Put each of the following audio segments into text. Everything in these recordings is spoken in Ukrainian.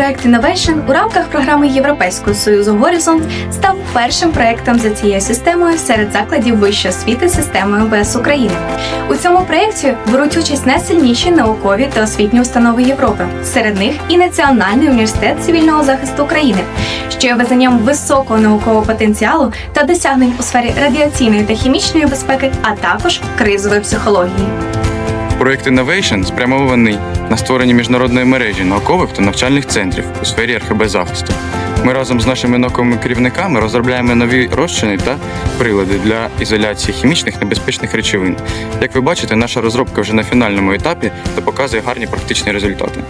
проект Innovation у рамках програми Європейського союзу Горизонт став першим проектом за цією системою серед закладів вищої освіти системи МВС України. У цьому проєкті беруть участь найсильніші наукові та освітні установи Європи. Серед них і Національний університет цивільного захисту України, що є визнанням високого наукового потенціалу та досягнень у сфері радіаційної та хімічної безпеки, а також кризової психології. Проект Innovation спрямований на створення міжнародної мережі наукових та навчальних центрів у сфері РХБ захисту. Ми разом з нашими науковими керівниками розробляємо нові розчини та прилади для ізоляції хімічних небезпечних речовин. Як ви бачите, наша розробка вже на фінальному етапі та показує гарні практичні результати.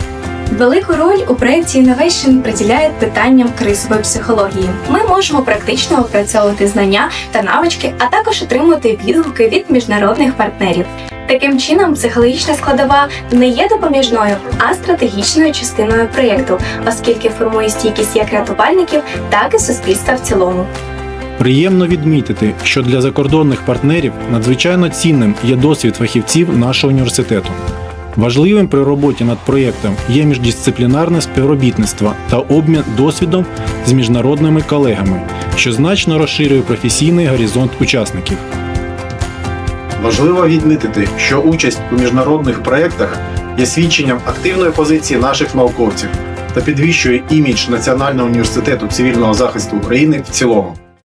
Велику роль у проєкті Innovation приділяють питанням кризової психології. Ми можемо практично опрацьовувати знання та навички, а також отримувати відгуки від міжнародних партнерів. Таким чином, психологічна складова не є допоміжною, а стратегічною частиною проєкту, оскільки формує стійкість як рятувальників, так і суспільства в цілому. Приємно відмітити, що для закордонних партнерів надзвичайно цінним є досвід фахівців нашого університету. Важливим при роботі над проєктом є міждисциплінарне співробітництво та обмін досвідом з міжнародними колегами, що значно розширює професійний горизонт учасників. Важливо відмітити, що участь у міжнародних проєктах є свідченням активної позиції наших науковців та підвищує імідж Національного університету цивільного захисту України в цілому.